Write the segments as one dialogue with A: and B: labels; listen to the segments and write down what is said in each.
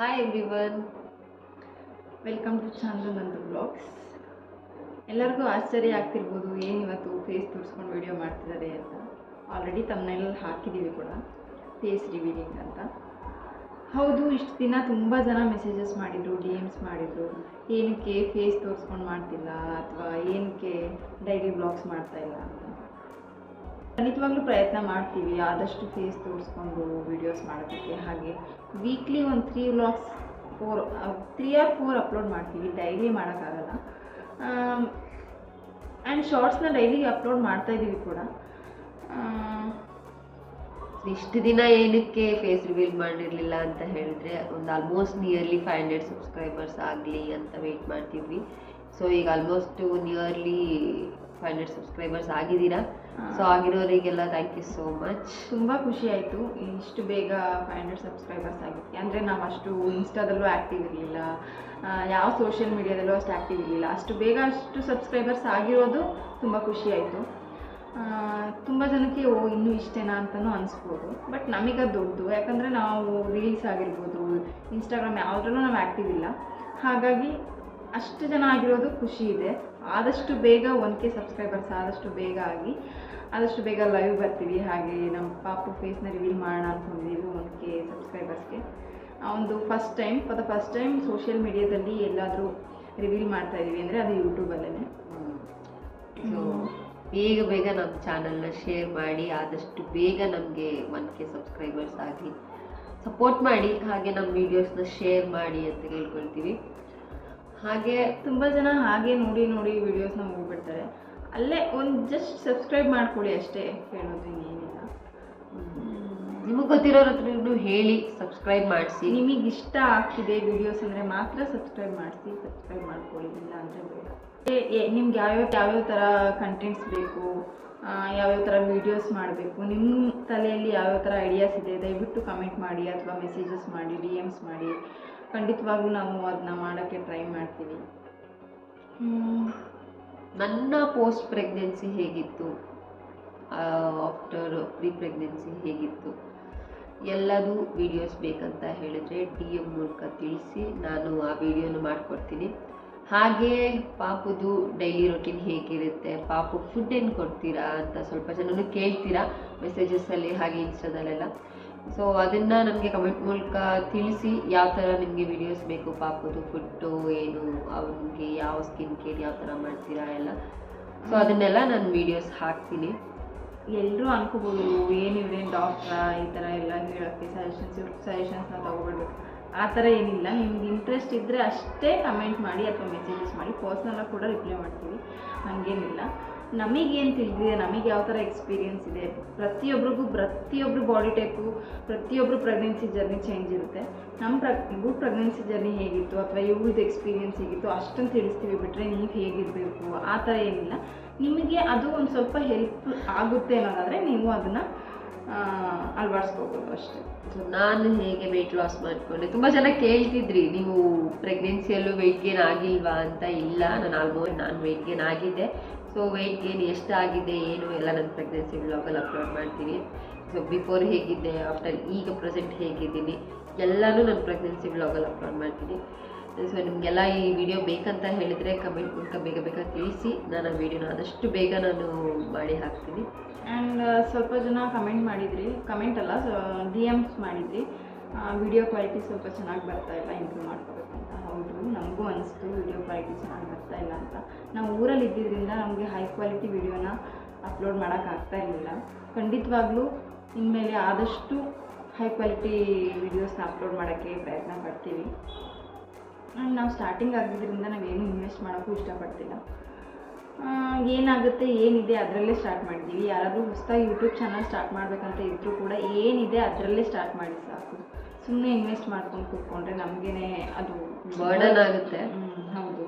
A: Hi everyone
B: welcome to channel ನಂದು blogs ಎಲ್ಲರಿಗೂ ಆಶ್ಚರ್ಯ ಆಗ್ತಿರ್ಬೋದು, ಏನು ಇವತ್ತು ಫೇಸ್ ತೋರಿಸ್ಕೊಂಡು ವಿಡಿಯೋ ಮಾಡ್ತಿದ್ದಾರೆ ಅಂತ. ಆಲ್ರೆಡಿ ತಮ್ಮನೆಲ್ಲ ಹಾಕಿದ್ದೀವಿ ಕೂಡ ಫೇಸ್ ರಿವೀಲಿಂಗ್ ಅಂತ. ಹೌದು, ಇಷ್ಟು ದಿನ ತುಂಬ ಜನ ಮೆಸೇಜಸ್ ಮಾಡಿದರು ಡಿ ಎಮ್ಸ್ ಮಾಡಿದರು. ಏನಕ್ಕೆ ಫೇಸ್ ತೋರಿಸ್ಕೊಂಡು ಮಾಡ್ತಿಲ್ಲ, ಅಥವಾ ಏನಕ್ಕೆ ಡೈಲಿ ಬ್ಲಾಗ್ಸ್ ಮಾಡ್ತಾಯಿಲ್ಲ ಅಂತ. ಖಂಡಿತವಾಗ್ಲೂ ಪ್ರಯತ್ನ ಮಾಡ್ತೀವಿ. ಆದಷ್ಟು ಫೇಸ್ ತೋರಿಸ್ಕೊಂಡು ವೀಡಿಯೋಸ್ ಮಾಡೋದಕ್ಕೆ. ಹಾಗೆ ವೀಕ್ಲಿ ಒಂದು three vlogs four three or four upload ಮಾಡ್ತೀವಿ. ಡೈಲಿ ಮಾಡೋಕ್ಕಾಗಲ್ಲ. ಆ್ಯಂಡ್ ಶಾರ್ಟ್ಸ್ನ ಡೈಲಿ ಅಪ್ಲೋಡ್ ಮಾಡ್ತಾ ಇದ್ದೀವಿ ಕೂಡ.
A: ಇಷ್ಟು ದಿನ ಏನಕ್ಕೆ ಫೇಸ್ ರಿವೀಲ್ ಮಾಡಿರಲಿಲ್ಲ ಅಂತ ಹೇಳಿದ್ರೆ, ಒಂದು almost nearly five hundred subscribers ಆಗಲಿ ಅಂತ ವೆಯ್ಟ್ ಮಾಡ್ತೀವಿ. ಸೊ ಈಗ almost nearly five hundred subscribers ಆಗಿದ್ದೀರಾ? ಸೊ ಆಗಿರೋರಿಗೆಲ್ಲ ಥ್ಯಾಂಕ್ ಯು ಸೋ ಮಚ್
B: ತುಂಬ ಖುಷಿ ಆಯಿತು. ಇಷ್ಟು ಬೇಗ ಫೈವ್ ಹಂಡ್ರೆಡ್ ಸಬ್ಸ್ಕ್ರೈಬರ್ಸ್ ಆಗಿತ್ತು ಅಂದರೆ ನಾವು ಅಷ್ಟು ಇನ್ಸ್ಟಾದಲ್ಲೂ ಆ್ಯಕ್ಟಿವ್ ಇರಲಿಲ್ಲ. ಯಾವ ಸೋಷಿಯಲ್ ಮೀಡಿಯಾದಲ್ಲೂ ಅಷ್ಟು ಆ್ಯಕ್ಟಿವ್ ಇರಲಿಲ್ಲ. ಅಷ್ಟು ಬೇಗ ಅಷ್ಟು ಸಬ್ಸ್ಕ್ರೈಬರ್ಸ್ ಆಗಿರೋದು ತುಂಬ ಖುಷಿ ಆಯಿತು. ತುಂಬ ಜನಕ್ಕೆ ಓ ಇನ್ನೂ ಇಷ್ಟೇನಾ ಅಂತಲೂ ಅನಿಸ್ಬೋದು. ಬಟ್ ನಮಗದು ದೊಡ್ಡದು. ಯಾಕಂದರೆ ನಾವು ರೀಲ್ಸ್ ಆಗಿರ್ಬೋದು ಇನ್ಸ್ಟಾಗ್ರಾಮ್ ಯಾವುದ್ರಲ್ಲೂ ನಾವು ಆ್ಯಕ್ಟಿವ್ ಇಲ್ಲ. ಹಾಗಾಗಿ ಅಷ್ಟು ಜನ ಆಗಿರೋದು ಖುಷಿ ಇದೆ. ಆದಷ್ಟು ಬೇಗ ಒನ್ ಕೆ ಸಬ್ಸ್ಕ್ರೈಬರ್ಸ್ ಆದಷ್ಟು ಬೇಗ ಆಗಿ, ಆದಷ್ಟು ಬೇಗ ಲೈವ್ ಬರ್ತೀವಿ. ಹಾಗೆ ನಮ್ಮ ಪಾಪು ಫೇಸ್ನ ರಿವೀಲ್ ಮಾಡೋಣ ಅಂದ್ಕೊಂಡಿದ್ದೀವಿ ಒನ್ ಕೆ ಸಬ್ಸ್ಕ್ರೈಬರ್ಸ್ಗೆ ಒಂದು first time for the first time social ಮೀಡಿಯಾದಲ್ಲಿ ಎಲ್ಲಾದರೂ ರಿವೀಲ್ ಮಾಡ್ತಾ ಇದ್ದೀವಿ ಅಂದರೆ ಅದು ಯೂಟ್ಯೂಬಲ್ಲೇ
A: ಸೊ ಬೇಗ ಬೇಗ ನಮ್ಮ ಚಾನಲ್ನ ಶೇರ್ ಮಾಡಿ, ಆದಷ್ಟು ಬೇಗ ನಮಗೆ ಒನ್ ಕೆ ಸಬ್ಸ್ಕ್ರೈಬರ್ಸ್ ಆಗಿ ಸಪೋರ್ಟ್ ಮಾಡಿ, ಹಾಗೆ ನಮ್ಮ ವೀಡಿಯೋಸ್ನ ಶೇರ್ ಮಾಡಿ ಅಂತ ಕೇಳ್ಕೊಳ್ತೀವಿ ಹಾಗೆ
B: ತುಂಬ ಜನ ಹಾಗೆ ನೋಡಿ ನೋಡಿ ವೀಡಿಯೋಸ್ನ ಹೋಗ್ಬಿಡ್ತಾರೆ. ಅಲ್ಲೇ ಒಂದು ಜಸ್ಟ್ ಸಬ್ಸ್ಕ್ರೈಬ್ ಮಾಡ್ಕೊಳ್ಳಿ ಅಷ್ಟೇ ಹೇಳೋದು ಏನಿಲ್ಲ
A: ನಿಮಗೆ ಗೊತ್ತಿರೋರ ಹತ್ರ ಹೇಳಿ ಸಬ್ಸ್ಕ್ರೈಬ್ ಮಾಡಿಸಿ.
B: ನಿಮಗೆ ಇಷ್ಟ ಆಗ್ತಿದೆ ವಿಡಿಯೋಸ್ ಅಂದರೆ ಮಾತ್ರ ಸಬ್ಸ್ಕ್ರೈಬ್ ಮಾಡಿಸಿ ಸಬ್ಸ್ಕ್ರೈಬ್ ಮಾಡ್ಕೊಳ್ಳಿ ಇಲ್ಲ ಅಂದರೆ ಬೇಡ. ನಿಮ್ಗೆ ಯಾವ್ಯಾವ ಯಾವ್ಯಾವ ಥರ ಕಂಟೆಂಟ್ಸ್ ಬೇಕು? ಯಾವ್ಯಾವ ಥರ ವೀಡಿಯೋಸ್ ಮಾಡಬೇಕು? ನಿಮ್ಮ ತಲೆಯಲ್ಲಿ ಯಾವ್ಯಾವ ಥರ ಐಡಿಯಾಸ್ ಇದೆ? ದಯವಿಟ್ಟು ಕಮೆಂಟ್ ಮಾಡಿ ಅಥವಾ ಮೆಸೇಜಸ್ ಮಾಡಿ ಡಿ ಎಮ್ಸ್ ಮಾಡಿ. ಖಂಡಿತವಾಗ್ಲೂ ನಾವು ಅದನ್ನ ಮಾಡೋಕ್ಕೆ ಟ್ರೈ ಮಾಡ್ತೀವಿ.
A: ನನ್ನ ಪೋಸ್ಟ್ ಪ್ರೆಗ್ನೆನ್ಸಿ ಹೇಗಿತ್ತು? ಆಫ್ಟರ್ ಪ್ರೀ ಪ್ರೆಗ್ನೆನ್ಸಿ ಹೇಗಿತ್ತು? ಎಲ್ಲದೂ ವಿಡಿಯೋಸ್ ಬೇಕಂತ ಹೇಳಿದ್ರೆ ಡಿ ಎಂ ಮೂಲಕ ತಿಳಿಸಿ ನಾನು ಆ ವಿಡಿಯೋನ ಮಾಡಿಕೊಡ್ತೀನಿ. ಹಾಗೆ ಪಾಪುದು ಡೈಲಿ ರೊಟೀನ್ ಹೇಗಿರುತ್ತೆ? ಪಾಪು ಫುಡ್ ಏನು ಕೊಡ್ತೀರಾ ಅಂತ ಸ್ವಲ್ಪ ಜನನು ಕೇಳ್ತೀರಾ? ಮೆಸೇಜಸ್ಸಲ್ಲಿ ಹಾಗೆ ಇನ್ಸ್ಟಾದಲ್ಲೆಲ್ಲ ಸೊ ಅದನ್ನು ನಮಗೆ ಕಮೆಂಟ್ ಮೂಲಕ ತಿಳಿಸಿ ಯಾವ ಥರ ನಿಮಗೆ ವಿಡಿಯೋಸ್ ಬೇಕು ಪಾಪದು ಫುಡ್ಡು ಏನು ಅವನಿಗೆ ಯಾವ ಸ್ಕಿನ್ ಕೇರ್ ಯಾವ ಥರ ಮಾಡ್ತೀರಾ ಎಲ್ಲ. ಸೊ ಅದನ್ನೆಲ್ಲ ನಾನು ವಿಡಿಯೋಸ್ ಹಾಕ್ತೀನಿ.
B: ಎಲ್ಲರೂ ಅನ್ಕೋಬೋದು ಏನು ಇವ್ರೇನು ಡಾಕ್ಟ್ರಾ ಈ ಥರ ಎಲ್ಲ ಹೇಳೋಕ್ಕೆ ಸಜೆಷನ್ಸ್ ಇವ್ರ ಸಜೆಷನ್ಸ್ನ ತೊಗೊಬಿಡ್ಬೇಕು ಆ ಥರ ಏನಿಲ್ಲ ನಿಮ್ಗೆ ಇಂಟ್ರೆಸ್ಟ್ ಇದ್ದರೆ ಅಷ್ಟೇ ಕಮೆಂಟ್ ಮಾಡಿ ಅಥವಾ ಮೆಸೇಜಸ್ ಮಾಡಿ ಪರ್ಸ್ನಲಾಗಿ ಕೂಡ ರಿಪ್ಲೈ ಮಾಡ್ತೀವಿ. ಹಾಗೇನಿಲ್ಲ. ನಮಗೇನು ತಿಳಿದಿದೆ ನಮಗೆ ಯಾವ ಥರ ಎಕ್ಸ್ಪೀರಿಯೆನ್ಸ್ ಇದೆ ಪ್ರತಿಯೊಬ್ಬರಿಗೂ ಪ್ರತಿಯೊಬ್ಬರು ಬಾಡಿ ಟೈಪು ಪ್ರತಿಯೊಬ್ಬರು ಪ್ರೆಗ್ನೆನ್ಸಿ ಜರ್ನಿ ಚೇಂಜ್ ಇರುತ್ತೆ. ನಮ್ಮ ಪ್ರ, ಇವ್ರ ಪ್ರೆಗ್ನೆನ್ಸಿ ಜರ್ನಿ ಹೇಗಿತ್ತು? ಅಥವಾ ಇವ್ರದ್ದು ಎಕ್ಸ್ಪೀರಿಯೆನ್ಸ್ ಹೇಗಿತ್ತು? ಅಷ್ಟನ್ನು ತಿಳಿಸ್ತೀವಿ ಬಿಟ್ಟರೆ ನೀವು ಹೇಗಿರಬೇಕು? ಆ ಥರ ಏನಿಲ್ಲ. ನಿಮಗೆ ಅದು ಒಂದು ಸ್ವಲ್ಪ ಹೆಲ್ಪ್ ಆಗುತ್ತೆ ಅನ್ನೋದಾದರೆ ನೀವು ಅದನ್ನು ಅಳವಡಿಸ್ಕೋಬೋದು ಅಷ್ಟೇ.
A: ಸೊ ನಾನು ಹೇಗೆ ವೆಯ್ಟ್ ಲಾಸ್ ಮಾಡಿಕೊಂಡೆ? ತುಂಬ ಜನ ಕೇಳ್ತಿದ್ರಿ, ನೀವು ಪ್ರೆಗ್ನೆನ್ಸಿಯಲ್ಲೂ ವೆಯ್ಟ್ ಗೇನ್ ಆಗಿಲ್ವಾ ಅಂತ? ಇಲ್ಲ, ನಾನು ಆಲ್ಮೋಸ್ಟ್ ನಾನು ವೆಯ್ಟ್ ಗೇನ್ ಆಗಿದ್ದೆ ಸೊ ವೆಯ್ಟ್ ಗೇನ್ ಎಷ್ಟಾಗಿದೆ ಏನು ಎಲ್ಲ ನನ್ನ ಪ್ರೆಗ್ನೆನ್ಸಿ ಬ್ಲಾಗಲ್ಲಿ ಅಪ್ಲೋಡ್ ಮಾಡ್ತೀನಿ. ಸೊ ಬಿಫೋರ್ ಹೇಗಿದ್ದೆ ಆಫ್ಟರ್ ಈಗ ಪ್ರೆಸೆಂಟ್ ಹೇಗಿದ್ದೀನಿ, ಎಲ್ಲನೂ ನನ್ನ ಪ್ರೆಗ್ನೆನ್ಸಿ ಬ್ಲಾಗಲ್ಲಿ ಅಪ್ಲೋಡ್ ಮಾಡ್ತೀನಿ. ಸೊ ನಿಮಗೆಲ್ಲ ಈ ವಿಡಿಯೋ ಬೇಕಂತ ಹೇಳಿದರೆ ಕಮೆಂಟ್ ಮೂಲಕ ಬೇಗ ಬೇಗ ತಿಳಿಸಿ. ನಾನು ಆ ವಿಡಿಯೋನ ಆದಷ್ಟು ಬೇಗ ನಾನು ಮಾಡಿ ಹಾಕ್ತೀನಿ.
B: ಆ್ಯಂಡ್ ಸ್ವಲ್ಪ ಜನ ಕಮೆಂಟ್ ಮಾಡಿದ್ರಿ. ಕಮೆಂಟ್ ಅಲ್ಲ ಡಿ ಎಮ್ಸ್ ಮಾಡಿದ್ರಿ. ವಿಡಿಯೋ ಕ್ವಾಲಿಟಿ ಸ್ವಲ್ಪ ಚೆನ್ನಾಗಿ ಬರ್ತಾ ಇಲ್ಲ ಇಂಪ್ರೂವ್ ಮಾಡ್ಕೋಬೇಕು. ಹೌದು, ನಮಗೂ ಅನಿಸ್ತು ವಿಡಿಯೋ ಕ್ವಾಲಿಟಿ ಚೆನ್ನಾಗಿ ಬರ್ತಾ ಇಲ್ಲ ಅಂತ. ನಾವು ಊರಲ್ಲಿ ಇದ್ದಿದ್ದರಿಂದ ನಮಗೆ ಹೈ ಕ್ವಾಲಿಟಿ ವಿಡಿಯೋನ ಅಪ್ಲೋಡ್ ಮಾಡೋಕ್ಕಾಗ್ತಾ ಇರಲಿಲ್ಲ. ಖಂಡಿತವಾಗ್ಲೂ ಇನ್ಮೇಲೆ ಆದಷ್ಟು ಹೈ ಕ್ವಾಲಿಟಿ ವಿಡಿಯೋಸ್ನ ಅಪ್ಲೋಡ್ ಮಾಡೋಕ್ಕೆ ಪ್ರಯತ್ನ ಪಡ್ತೀವಿ. ಆ್ಯಂಡ್ ನಾವು ಸ್ಟಾರ್ಟಿಂಗ್ ಆಗಿದ್ದರಿಂದ ನಾವೇನು ಇನ್ವೆಸ್ಟ್ ಮಾಡೋಕ್ಕೂ ಇಷ್ಟಪಡ್ತಿಲ್ಲ. ಏನಾಗುತ್ತೆ, ಏನಿದೆ ಅದರಲ್ಲೇ ಸ್ಟಾರ್ಟ್ ಮಾಡಿದ್ದೀವಿ ಯಾರಾದರೂ ಹೊಸದಾಗಿ ಯೂಟ್ಯೂಬ್ ಚಾನಲ್ ಸ್ಟಾರ್ಟ್ ಮಾಡಬೇಕಂತ ಇದ್ದರೂ ಕೂಡ ಏನಿದೆ ಅದರಲ್ಲೇ ಸ್ಟಾರ್ಟ್ ಮಾಡಿ ಸಾಕು. ಸುಮ್ಮನೆ ಇನ್ವೆಸ್ಟ್ ಮಾಡ್ಕೊಂಡು ಕೂತ್ಕೊಂಡ್ರೆ ನಮಗೇನೆ ಅದು
A: ಬರ್ಡನ್ ಆಗುತ್ತೆ.
B: ಹೌದು.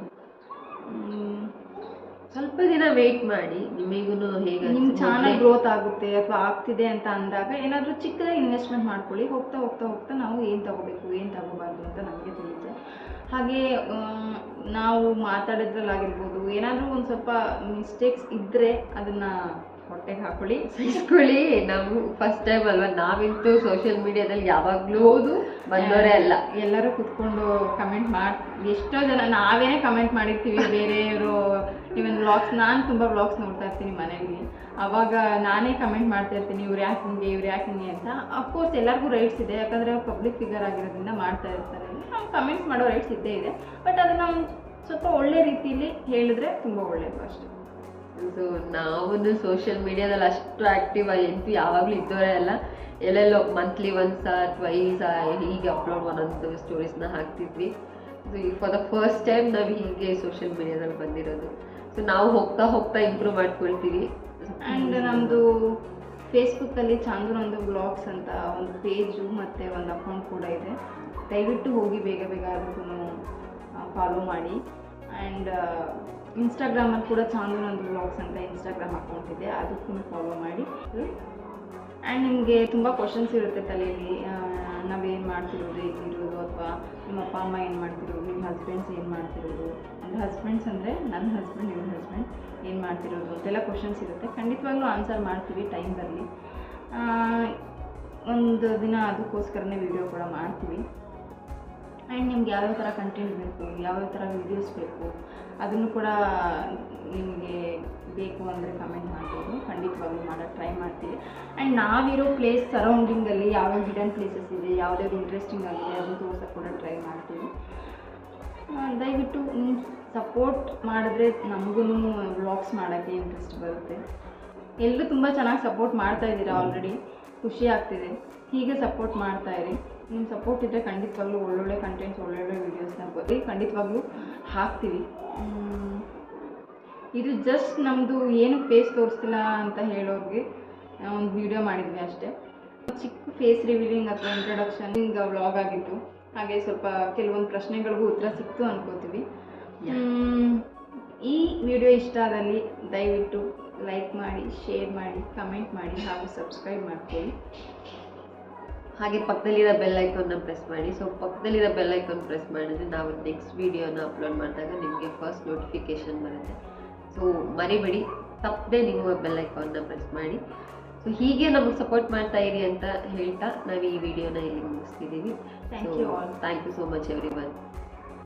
A: ಸ್ವಲ್ಪ ದಿನ ವೆಯ್ಟ್ ಮಾಡಿ ನಿಮಗೂ ಹೇಗೆ
B: ನಿಮ್ಮ
A: ಚೆನ್ನಾಗಿ
B: ಚಾನಲ್ ಗ್ರೋತ್ ಆಗುತ್ತೆ ಅಥವಾ ಆಗ್ತಿದೆ ಅಂತ ಅಂದಾಗ ಏನಾದರೂ ಚಿಕ್ಕದಾಗಿ ಇನ್ವೆಸ್ಟ್ಮೆಂಟ್ ಮಾಡ್ಕೊಳ್ಳಿ. ಹೋಗ್ತಾ ಹೋಗ್ತಾ ಹೋಗ್ತಾ ನಾವು ಏನು ತಗೋಬೇಕು ಏನು ತಗೋಬಾರ್ದು ಅಂತ ನಮಗೆ ತಿಳಿಯುತ್ತೆ. ಹಾಗೆ ನಾವು ಮಾತಾಡೋದ್ರಲ್ಲಾಗಿರ್ಬೋದು ಏನಾದರೂ ಒಂದು ಸ್ವಲ್ಪ ಮಿಸ್ಟೇಕ್ಸ್ ಇದ್ದರೆ ಅದನ್ನು ಹೊಟ್ಟೆಗೆ ಹಾಕೊಳ್ಳಿ
A: ಸಹಿಸ್ಕೊಳ್ಳಿ ನಾವು ಫಸ್ಟ್ ಟೈಮ್ ಅಲ್ವಾ? ನಾವಿಂತೂ ಸೋಷಿಯಲ್ ಮೀಡಿಯಾದಲ್ಲಿ ಯಾವಾಗಲೂ
B: ಹೌದು
A: ಬಂದವರೇ ಅಲ್ಲ.
B: ಎಲ್ಲರೂ ಕುತ್ಕೊಂಡು ಕಮೆಂಟ್ ಮಾಡಿ ಎಷ್ಟೋ ಜನ ನಾವೇ ಕಮೆಂಟ್ ಮಾಡಿರ್ತೀವಿ, ಬೇರೆಯವರು ಇವನ್ ವ್ಲಾಗ್ಸ್ ನಾನು ತುಂಬ ವ್ಲಾಗ್ಸ್ ನೋಡ್ತಾ ಇರ್ತೀನಿ ಮನೇಲಿ ಅವಾಗ ನಾನೇ ಕಮೆಂಟ್ ಮಾಡ್ತಾ ಇರ್ತೀನಿ, ಇವ್ರು ಯಾಕೆ ಹಿಂಗೆ, ಇವ್ರು ಯಾಕೆ ಹಿಂಗೆ ಅಂತ. ಅಫ್ಕೋರ್ಸ್ ಎಲ್ಲರಿಗೂ ರೈಟ್ಸ್ ಇದೆ, ಯಾಕಂದರೆ ಅವ್ರು ಪಬ್ಲಿಕ್ ಫಿಗರ್ ಆಗಿರೋದ್ರಿಂದ ಮಾಡ್ತಾ ಇರ್ತಾರೆ. ನಾವು ಕಮೆಂಟ್ಸ್ ಮಾಡೋ ರೈಟ್ಸ್ ಇದ್ದೇ ಇದೆ. ಬಟ್ ಅದು ನಾವು ಸ್ವಲ್ಪ ಒಳ್ಳೆ ರೀತಿಯಲ್ಲಿ ಹೇಳಿದ್ರೆ ತುಂಬ ಒಳ್ಳೆಯದು ಅಷ್ಟೇ.
A: ಸೊ ನಾವು ಸೋಷಿಯಲ್ ಮೀಡಿಯಾದಲ್ಲಿ ಅಷ್ಟು ಆಕ್ಟಿವ್ ಅಂತೂ ಯಾವಾಗಲೂ ಇದ್ದವರೇ ಅಲ್ಲ. ಎಲ್ಲೆಲ್ಲೋ ಮಂತ್ಲಿ ಒನ್ಸ ಟ್ವೈಸ ಹೀಗೆ ಅಪ್ಲೋಡ್ ಒಂದೊಂದು ಸ್ಟೋರೀಸ್ನ ಹಾಕ್ತಿದ್ವಿ. So for the first time ನಾವು ಹೀಗೆ ಸೋಷಿಯಲ್ ಮೀಡಿಯಾದಲ್ಲಿ ಬಂದಿರೋದು. ಸೊ ನಾವು ಹೋಗ್ತಾ ಹೋಗ್ತಾ ಇಂಪ್ರೂವ್ ಮಾಡ್ಕೊಳ್ತೀವಿ.
B: ಆ್ಯಂಡ್ ನಮ್ಮದು ಫೇಸ್ಬುಕ್ಕಲ್ಲಿ ಒಂದು ಬ್ಲಾಗ್ಸ್ ಅಂತ ಒಂದು ಪೇಜು ಮತ್ತು ಒಂದು ಅಕೌಂಟ್ ಕೂಡ ಇದೆ. ದಯವಿಟ್ಟು ಹೋಗಿ ಬೇಗ ಬೇಗ ಅದನ್ನು ಫಾಲೋ ಮಾಡಿ. ಆ್ಯಂಡ್ ಇನ್ಸ್ಟಾಗ್ರಾಮಲ್ಲಿ ಕೂಡ ಚಾಂದೂನೊಂದು ಬ್ಲಾಗ್ಸ್ ಅಂತ ಇನ್ಸ್ಟಾಗ್ರಾಮ್ ಅಕೌಂಟ್ ಇದೆ ಅದಕ್ಕೂ ಫಾಲೋ ಮಾಡಿ. ಆ್ಯಂಡ್ ನಿಮಗೆ ತುಂಬ ಕ್ವಶನ್ಸ್ ಇರುತ್ತೆ ತಲೆಯಲ್ಲಿ. ನಾವೇನು ಮಾಡ್ತಿರೋದು, ಹೇಗಿರೋದು, ಅಥವಾ ನಿಮ್ಮ ಅಪ್ಪ, ಅಮ್ಮ ಏನು ಮಾಡ್ತಿರೋದು, ನಿಮ್ಮ ಹಸ್ಬೆಂಡ್ಸ್ ಏನು ಮಾಡ್ತಿರೋದು? ಅಂದರೆ ಹಸ್ಬೆಂಡ್ಸ್ ಅಂದರೆ ನನ್ನ ಹಸ್ಬೆಂಡ್ ಇವ್ರ ಹಸ್ಬೆಂಡ್ ಏನು ಮಾಡ್ತಿರೋದು? ಅಂತೆಲ್ಲ ಕ್ವಶನ್ಸ್ ಇರುತ್ತೆ. ಖಂಡಿತವಾಗ್ಲೂ ಆನ್ಸರ್ ಮಾಡ್ತೀವಿ ಟೈಮ್ ಬರಲಿ ಒಂದು ದಿನ ಅದಕ್ಕೋಸ್ಕರನೇ ವಿಡಿಯೋ ಕೂಡ ಮಾಡ್ತೀವಿ. ಆ್ಯಂಡ್ ನಿಮ್ಗೆ ಯಾವ್ಯಾವ ಥರ ಕಂಟೆಂಟ್ ಬೇಕು? ಯಾವ್ಯಾವ ಥರ ವೀಡಿಯೋಸ್ ಬೇಕು? ಅದನ್ನು ಕೂಡ ನಿಮಗೆ ಬೇಕು ಅಂದರೆ ಕಮೆಂಟ್ ಮಾಡ್ಬೋದು. ಖಂಡಿತವಾಗ್ಲೂ ಮಾಡೋಕ್ಕೆ ಟ್ರೈ ಮಾಡ್ತೀವಿ. ಆ್ಯಂಡ್ ನಾವಿರೋ ಪ್ಲೇಸ್ ಸರೌಂಡಿಂಗಲ್ಲಿ ಯಾವ್ಯಾವ ಹಿಡನ್ ಪ್ಲೇಸಸ್ ಇದೆ, ಯಾವುದ್ಯಾವ್ದು ಇಂಟ್ರೆಸ್ಟಿಂಗ್ ಆಗಿದೆ ಅದನ್ನು ತೋರ್ಸೋಕ್ಕೆ ಕೂಡ ಟ್ರೈ ಮಾಡ್ತೀವಿ. ದಯವಿಟ್ಟು ನಿಮ್ಮ ಸಪೋರ್ಟ್ ಮಾಡಿದ್ರೆ ನಮಗೂ ವ್ಲಾಗ್ಸ್ ಮಾಡೋಕ್ಕೆ ಇಂಟ್ರೆಸ್ಟ್ ಬರುತ್ತೆ. ಎಲ್ಲರೂ ತುಂಬ ಚೆನ್ನಾಗಿ ಸಪೋರ್ಟ್ ಮಾಡ್ತಾ ಇದ್ದೀರಾ ಆಲ್ರೆಡಿ ಖುಷಿ ಆಗ್ತಿದೆ. ಹೀಗೆ ಸಪೋರ್ಟ್ ಮಾಡ್ತಾ ಇರಿ. ನಿಮ್ಮ ಸಪೋರ್ಟ್ ಇದ್ದರೆ ಖಂಡಿತವಾಗ್ಲೂ ಒಳ್ಳೊಳ್ಳೆ ಕಂಟೆಂಟ್ಸ್ ಒಳ್ಳೊಳ್ಳೆ ವೀಡಿಯೋಸ್ನ ಬರೀ ಖಂಡಿತವಾಗ್ಲೂ ಹಾಕ್ತೀವಿ. ಇದು ಜಸ್ಟ್ ನಮ್ಮದು ಏನು ಫೇಸ್ ತೋರಿಸ್ತಿಲ್ಲ ಅಂತ ಹೇಳೋರಿಗೆ ಒಂದು ವಿಡಿಯೋ ಮಾಡಿದ್ವಿ ಅಷ್ಟೇ. ಚಿಕ್ಕ ಫೇಸ್ ರಿವೀಲಿಂಗ್ ಅಥವಾ ಇಂಟ್ರಡಕ್ಷನ್ ಹಿಂಗೆ ವ್ಲಾಗ್ ಆಗಿತ್ತು. ಹಾಗೆ ಸ್ವಲ್ಪ ಕೆಲವೊಂದು ಪ್ರಶ್ನೆಗಳಿಗೂ ಉತ್ತರ ಸಿಕ್ತು ಅನ್ಕೋತೀವಿ. ಈ ವಿಡಿಯೋ ಇಷ್ಟ ಆದಲ್ಲಿ ದಯವಿಟ್ಟು ಲೈಕ್ ಮಾಡಿ ಶೇರ್ ಮಾಡಿ ಕಮೆಂಟ್ ಮಾಡಿ ಹಾಗೂ ಸಬ್ಸ್ಕ್ರೈಬ್ ಮಾಡ್ಕೊಳ್ಳಿ.
A: ಹಾಗೆ ಪಕ್ಕದಲ್ಲಿರೋ ಬೆಲ್ ಐಕಾನ್ನ ಪ್ರೆಸ್ ಮಾಡಿ. ಸೊ ಪಕ್ಕದಲ್ಲಿರೋ ಬೆಲ್ ಐಕಾನ್ ಪ್ರೆಸ್ ಮಾಡಿದ್ರೆ ನಾವು ನೆಕ್ಸ್ಟ್ ವೀಡಿಯೋನ ಅಪ್ಲೋಡ್ ಮಾಡಿದಾಗ ನಿಮಗೆ ಫಸ್ಟ್ ನೋಟಿಫಿಕೇಷನ್ ಬರುತ್ತೆ. ಸೊ ಮರಿಬೇಡಿ. ತಪ್ಪದೆ ನೀವು ಬೆಲ್ ಐಕಾನ್ನ ಪ್ರೆಸ್ ಮಾಡಿ. ಸೊ ಹೀಗೆ ನಮಗೆ ಸಪೋರ್ಟ್ ಮಾಡ್ತಾ ಇರಿ ಅಂತ ಹೇಳ್ತಾ ನಾವು ಈ ವಿಡಿಯೋನ ಇಲ್ಲಿ ಮುಗಿಸ್ತಿದ್ದೀವಿ. Thank you so much everyone